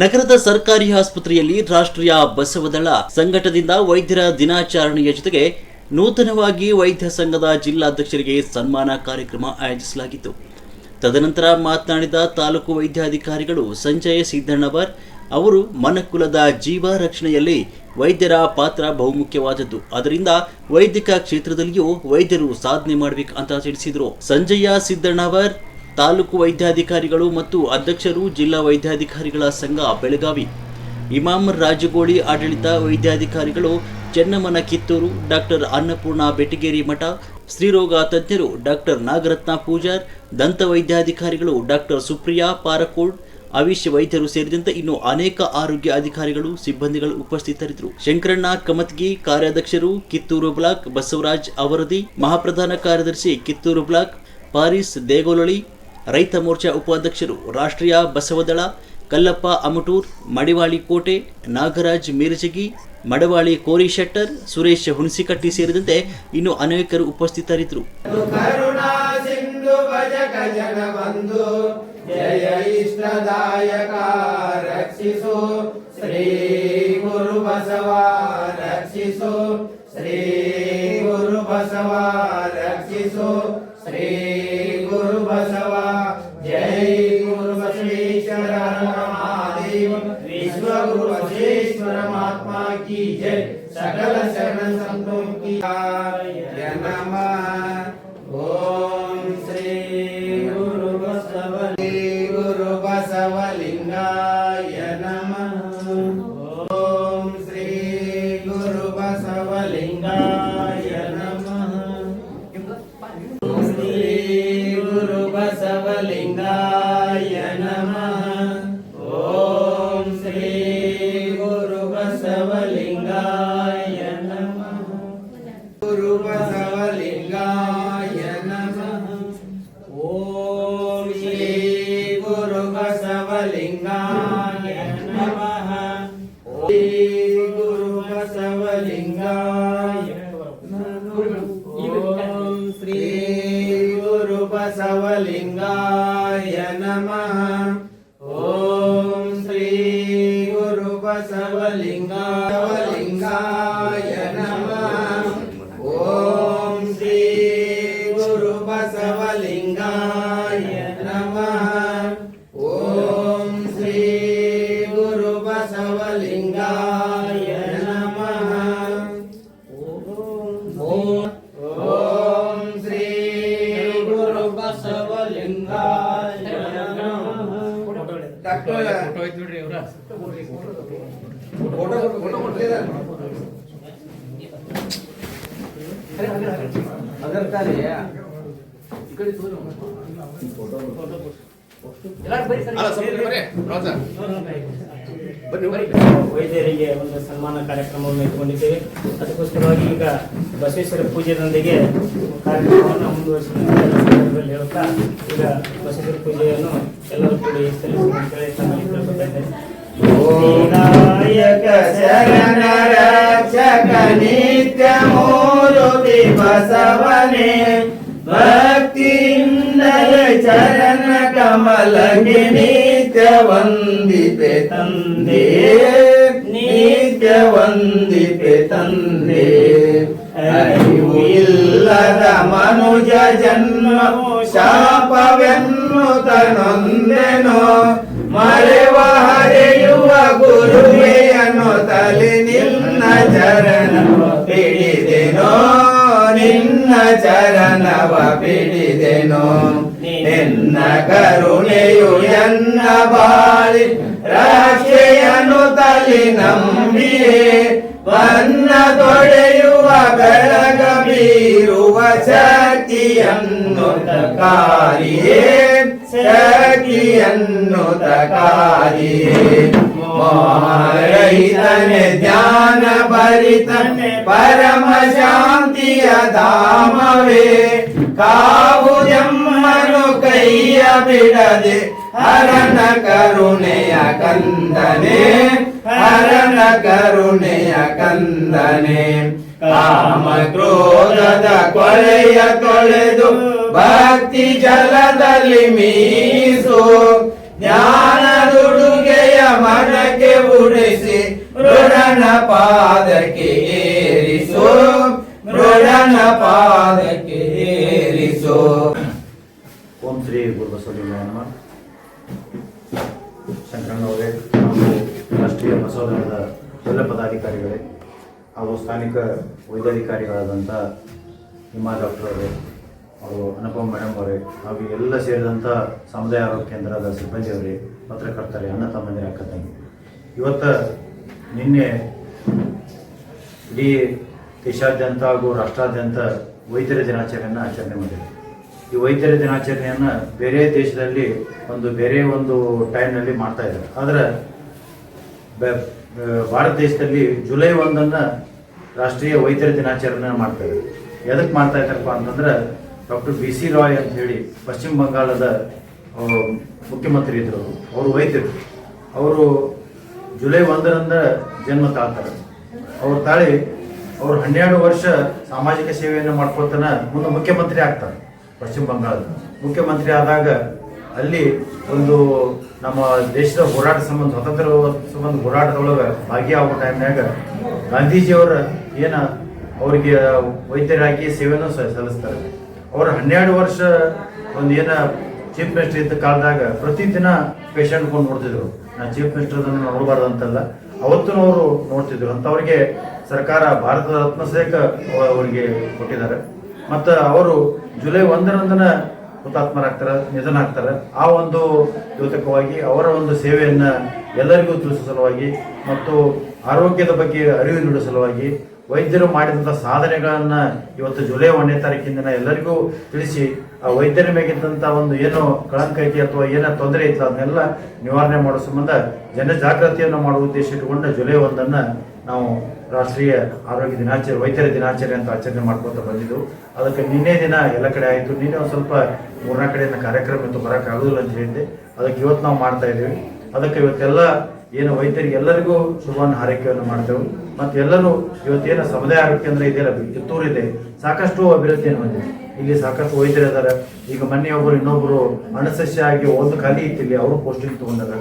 ನಗರದ ಸರ್ಕಾರಿ ಆಸ್ಪತ್ರೆಯಲ್ಲಿ ರಾಷ್ಟ್ರೀಯ ಬಸವದಳ ಸಂಘಟದಿಂದ ವೈದ್ಯರ ದಿನಾಚರಣೆಯ ಜೊತೆಗೆ ನೂತನವಾಗಿ ವೈದ್ಯ ಸಂಘದ ಜಿಲ್ಲಾಧ್ಯಕ್ಷರಿಗೆ ಸನ್ಮಾನ ಕಾರ್ಯಕ್ರಮ ಆಯೋಜಿಸಲಾಗಿತ್ತು. ತದನಂತರ ಮಾತನಾಡಿದ ತಾಲೂಕು ವೈದ್ಯಾಧಿಕಾರಿಗಳು ಸಂಜಯ ಸಿದ್ದಣ್ಣವರ್ ಅವರು, ಮನಕುಲದ ಜೀವ ರಕ್ಷಣೆಯಲ್ಲಿ ವೈದ್ಯರ ಪಾತ್ರ ಬಹುಮುಖ್ಯವಾದದ್ದು. ಅದರಿಂದ ವೈದ್ಯಕ ಕ್ಷೇತ್ರದಲ್ಲಿಯೂ ವೈದ್ಯರು ಸಾಧನೆ ಮಾಡಬೇಕು ಅಂತ ತಿಳಿಸಿದರು. ಸಂಜಯ ಸಿದ್ದಣ್ಣವರ್ ತಾಲೂಕು ವೈದ್ಯಾಧಿಕಾರಿಗಳು ಮತ್ತು ಅಧ್ಯಕ್ಷರು ಜಿಲ್ಲಾ ವೈದ್ಯಾಧಿಕಾರಿಗಳ ಸಂಘ ಬೆಳಗಾವಿ. ಇಮಾಮ್ ರಾಜಗೋಳಿ ಆಡಳಿತ ವೈದ್ಯಾಧಿಕಾರಿಗಳು ಚೆನ್ನಮ್ಮನ ಕಿತ್ತೂರು, ಡಾಕ್ಟರ್ ಅನ್ನಪೂರ್ಣ ಬೆಟಗೇರಿ ಮಠ, ಸ್ತ್ರೀರೋಗ ತಜ್ಞರು ಡಾಕ್ಟರ್ ನಾಗರತ್ನ ಪೂಜಾರ್, ದಂತ ವೈದ್ಯಾಧಿಕಾರಿಗಳು ಡಾಕ್ಟರ್ ಸುಪ್ರಿಯಾ ಪಾರಕೋಡ್ ಅವಿಶ್ ವೈದ್ಯರು ಸೇರಿದಂತೆ ಇನ್ನು ಅನೇಕ ಆರೋಗ್ಯ ಅಧಿಕಾರಿಗಳು, ಸಿಬ್ಬಂದಿಗಳು ಉಪಸ್ಥಿತರಿದ್ದರು. ಶಂಕರಣ್ಣ ಕಮತ್ಗಿ ಕಾರ್ಯಾಧ್ಯಕ್ಷರು ಕಿತ್ತೂರು ಬ್ಲಾಕ್ ಬಸವರಾಜ್ ಅವರದಿ, ಮಹಾಪ್ರಧಾನ ಕಾರ್ಯದರ್ಶಿ ಕಿತ್ತೂರು ಬ್ಲಾಕ್ ಪಾರಿಸ್ ದೇಗೋಲಳಿ ರೈತ ಮೋರ್ಚಾ ಉಪಾಧ್ಯಕ್ಷರು ರಾಷ್ಟ್ರೀಯ ಬಸವದಳ, ಕಲ್ಲಪ್ಪ ಅಮಟೂರ್, ಮಡಿವಾಳಿ ಕೋಟೆ, ನಾಗರಾಜ್ ಮೀರಜಗಿ, ಮಡವಾಳಿ ಕೋರಿ ಶೆಟ್ಟರ್, ಸುರೇಶ್ ಹುಣಸಿಕಟ್ಟಿ ಸೇರಿದಂತೆ ಇನ್ನು ಅನೇಕರು ಉಪಸ್ಥಿತರಿದ್ದರು. ಶ್ರೀ ಗುರು ಬಸವ salvar el ವೈದ್ಯರಿಗೆ ಒಂದು ಸನ್ಮಾನ ಕಾರ್ಯಕ್ರಮವನ್ನು ಇಟ್ಕೊಂಡಿದ್ದೇವೆ. ಅದಕ್ಕೋಸ್ಕರವಾಗಿ ಈಗ ಬಸವೇಶ್ವರ ಪೂಜೆಯೊಂದಿಗೆ ಕಾರ್ಯಕ್ರಮವನ್ನು ಮುಂದುವರಿಸಿದ ಸಂದರ್ಭದಲ್ಲಿ ಹೇಳುತ್ತಾ, ಈಗ ಬಸವೇಶ್ವರ ಪೂಜೆಯನ್ನು ಎಲ್ಲರೂ ಕೂಡ ಸಲ್ಲಿಸಿ ಅಂತೇಳಿ ತಮ್ಮಲ್ಲಿ ಕೇಳ್ಕೊತಾ ವಿನಾಯಕ ಶರಣ ರಕ್ಷಕ ನಿತ್ಯ ಮೂರುತಿ ಬಸವನೇ ಭಕ್ತಿಯಿಂದಲೇ ಚರಣ ಕಮಲಗೆ ನಿತ್ಯ ವಂದಿಪೆ ತಂದೆ. ನಿತ್ಯ ವಂದಿಪೆ ತಂದೆ. ಅರಿವು ಇಲ್ಲದ ಮನುಜ ಜನ್ಮ ಶಾಪವೆನ್ನು ನೊಂದೆನೋ ಚರಣವ ಪಿಡಿದೆನೋ ನಿನ್ನ ಚರಣವ ಪಿಡಿದೆನೋ ನಿನ್ನ ಕರುಣೆಯು ಎನ್ನ ಬಾಳಿ ರಾಶಿಯನು ತಲೆ ನಂಬಿಯೇ, ವನ್ನ ತೊಡೆಯುವ ಬೆಳಗ ಬೀರುವ ಶಕ್ತಿಯನ್ನು ತಕಾರಿಯೇ ಶಕ್ತಿಯನ್ನು ಕಾರಿಯೇ ರೈತನೆ ಜ್ಞಾನ ಭರಿತನೆ ಪರಮ ಶಾಂತಿಯ ಧಾಮವೇ. ಕಾವು ಕಾವುದೆಮ್ಮನು ಕೈಯ ಬಿಡದೆ ಹರನ ಕರುಣೆಯ ಕಂದನೆ, ಹರನ ಕರುಣೆಯ ಕಂದನೆ. ಕಾಮ ಕ್ರೋಧದ ಕೊಳೆಯ ತೊಳೆದು ಭಕ್ತಿ ಜಲದಲ್ಲಿ ಮೀಸು ಮನಕ್ಕೆ ಉಡಿಸಿ ಮೃಡನ ಪಾದಕ್ಕೆ ಏರಿಸು. ಮೃಡನ ಪಾದಕ್ಕೆ ಏರಿಸು. ಓಂ ಶ್ರೀ ಗುರುಬಸವಲಿಂಗ ಶಂಕರಣ್ಣವರೇ ರಾಷ್ಟ್ರೀಯ ಬಸವಧರ್ಮದ ಎಲ್ಲ ಪದಾಧಿಕಾರಿಗಳೇ, ಹಾಗೂ ಸ್ಥಾನಿಕ ವೈದ್ಯಾಧಿಕಾರಿಗಳಾದಂಥ ಹಿಮಾ ಡಾಕ್ಟರ್ ಅವರೇ ಹಾಗೂ ಅನುಪಮ್ ಮೇಡಮ್ ಅವರೇ, ಹಾಗೂ ಎಲ್ಲ ಸೇರಿದಂಥ ಸಮುದಾಯ ಆರೋಗ್ಯ ಕೇಂದ್ರದ ಸಿಬ್ಬಂದಿಯವರೇ ಪತ್ರಕರ್ತರೇ, ಅಣ್ಣ ತಮ್ಮಂದಿರ ಅಕ್ಕ ತಂಗಿ ಇವತ್ತು ನಿನ್ನೆ ಇಡೀ ದೇಶಾದ್ಯಂತ ಹಾಗೂ ರಾಷ್ಟ್ರಾದ್ಯಂತ ವೈದ್ಯರ ದಿನಾಚರಣೆಯನ್ನು ಆಚರಣೆ ಮಾಡಿದೆ ಈ ವೈದ್ಯರ ದಿನಾಚರಣೆಯನ್ನು ಬೇರೆ ದೇಶದಲ್ಲಿ ಒಂದು ಬೇರೆ ಒಂದು ಟೈಮ್ನಲ್ಲಿ ಮಾಡ್ತಾ ಇದ್ದಾರೆ. ಆದರೆ ಭಾರತ ದೇಶದಲ್ಲಿ ಜುಲೈ ಒಂದನ್ನು ರಾಷ್ಟ್ರೀಯ ವೈದ್ಯರ ದಿನಾಚರಣೆ ಮಾಡ್ತಾ ಇದ್ದಾರೆ. ಎದಕ್ಕೆ ಮಾಡ್ತಾ ಇದ್ದಾರಪ್ಪ ಅಂತಂದ್ರೆ ಡಾಕ್ಟರ್ ಬಿ ಸಿ ರಾಯ್ ಅಂತ ಹೇಳಿ ಪಶ್ಚಿಮ ಬಂಗಾಳದ ಮುಖ್ಯಮಂತ್ರಿ ಇದ್ರು ಅವರು. ವೈದ್ಯರು. ಅವರು ಜುಲೈ ಒಂದರಿಂದ ಜನ್ಮ ತಾಳ್ತಾರೆ. ಅವ್ರು ತಾಳಿ ಅವರು ಹನ್ನೆರಡು ವರ್ಷ ಸಾಮಾಜಿಕ ಸೇವೆಯನ್ನು ಮಾಡ್ಕೊಳ್ತಾನೆ ಮುಂದೆ ಮುಖ್ಯಮಂತ್ರಿ ಆಗ್ತಾರೆ ಪಶ್ಚಿಮ ಬಂಗಾಳದ. ಮುಖ್ಯಮಂತ್ರಿ ಆದಾಗ ಅಲ್ಲಿ ಒಂದು ನಮ್ಮ ದೇಶದ ಹೋರಾಟ ಸಂಬಂಧ ಸ್ವತಂತ್ರ ಸಂಬಂಧ ಹೋರಾಟದೊಳಗೆ ಭಾಗಿಯಾಗೋ ಟೈಮ್ನಾಗ ಗಾಂಧೀಜಿಯವರ ಏನ ಅವರಿಗೆ ವೈದ್ಯರಾಗಿ ಸೇವೆಯನ್ನು ಸಲ್ಲಿಸ್ತಾರೆ. ಅವರು ಹನ್ನೆರಡು ವರ್ಷ ಒಂದು ಏನ ಚೀಫ್ ಮಿನಿಸ್ಟರ್ ಇದ್ದ ಕಾಲದಾಗ ಪ್ರತಿದಿನ ಪೇಷಂಟ್ ಕೊಂಡು ನೋಡ್ತಿದ್ರು. ನಾ ಚೀಫ್ ಮಿನಿಸ್ಟರ್ ನೋಡಬಾರ್ದು ಅಂತಲ್ಲ ಅವತ್ತು ಅವರು ನೋಡ್ತಿದ್ರು. ಅಂತವ್ರಿಗೆ ಸರ್ಕಾರ ಭಾರತ ರತ್ನ ಸಹಿತ ಅವರಿಗೆ ಕೊಟ್ಟಿದ್ದಾರೆ. ಮತ್ತು ಅವರು ಜುಲೈ ಒಂದರಂದನ ಹುತಾತ್ಮರಾಗ್ತಾರೆ ನಿಧನ ಆಗ್ತಾರೆ ಆ ಒಂದು ದ್ಯೋತಕವಾಗಿ ಅವರ ಒಂದು ಸೇವೆಯನ್ನು ಎಲ್ಲರಿಗೂ ತಿಳಿಸುವ ಸಲುವಾಗಿ ಮತ್ತು ಆರೋಗ್ಯದ ಬಗ್ಗೆ ಅರಿವು ನೀಡುವ ಸಲುವಾಗಿ ವೈದ್ಯರು ಮಾಡಿದಂಥ ಸಾಧನೆಗಳನ್ನ ಇವತ್ತು ಜುಲೈ ಒಂದನೇ ತಾರೀಕಿಂದ ಎಲ್ಲರಿಗೂ ತಿಳಿಸಿ, ಆ ವೈದ್ಯರ ಮೇಗಿದ್ದಂಥ ಒಂದು ಏನು ಕಳಂಕ ಐತಿ ಅಥವಾ ಏನೋ ತೊಂದರೆ ಐತಿ ಅದನ್ನೆಲ್ಲ ನಿವಾರಣೆ ಮಾಡೋ ಸಂಬಂಧ ಜನ ಜಾಗೃತಿಯನ್ನು ಮಾಡುವ ಉದ್ದೇಶ ಇಟ್ಟುಕೊಂಡು ಜುಲೈ ಒಂದನ್ನ ನಾವು ರಾಷ್ಟ್ರೀಯ ಆರೋಗ್ಯ ದಿನಾಚರಣೆ, ವೈದ್ಯರ ದಿನಾಚರಣೆ ಅಂತ ಆಚರಣೆ ಮಾಡ್ಕೊತ ಬಂದಿದ್ದು. ಅದಕ್ಕೆ ನಿನ್ನೆ ದಿನ ಎಲ್ಲ ಕಡೆ ಆಯಿತು. ನಿನ್ನೆ ಒಂದು ಸ್ವಲ್ಪ ಮೂರನೇ ಕಡೆಯಿಂದ ಕಾರ್ಯಕ್ರಮ ಇತ್ತು ಬರೋಕ್ಕಾಗೋದಿಲ್ಲ ಅಂತ ಹೇಳಿದ್ದೆ. ಅದಕ್ಕೆ ಇವತ್ತು ನಾವು ಮಾಡ್ತಾ ಇದ್ದೀವಿ ಅದಕ್ಕೆ ಇವತ್ತೆಲ್ಲ ಏನು ವೈದ್ಯರಿಗೆ ಎಲ್ಲರಿಗೂ ಶುಭವನ್ನು ಹಾರೈಕೆಯನ್ನು ಮಾಡ್ತೇವೆ. ಮತ್ತು ಎಲ್ಲರೂ ಇವತ್ತೇನ ಸಮುದಾಯ ಆರೋಗ್ಯ ಕೇಂದ್ರ ಇದೆಯಲ್ಲ ಕಿತ್ತೂರು ಇದೆ ಸಾಕಷ್ಟು ಅಭಿವೃದ್ಧಿಯನ್ನು ಹೊಂದಿದೆ. ಇಲ್ಲಿ ಸಾಕಷ್ಟು ವೈದ್ಯರು ಇದ್ದಾರೆ. ಈಗ ಮೊನ್ನೆ ಒಬ್ಬರು ಇನ್ನೊಬ್ಬರು ಅಣಸಸ್ಯ ಆಗಿ ಒಂದು ಖಾಲಿ ಇತ್ತು ಇಲ್ಲಿ, ಅವರು ಪೋಸ್ಟಿಂಗ್ ತಗೊಂಡಾರ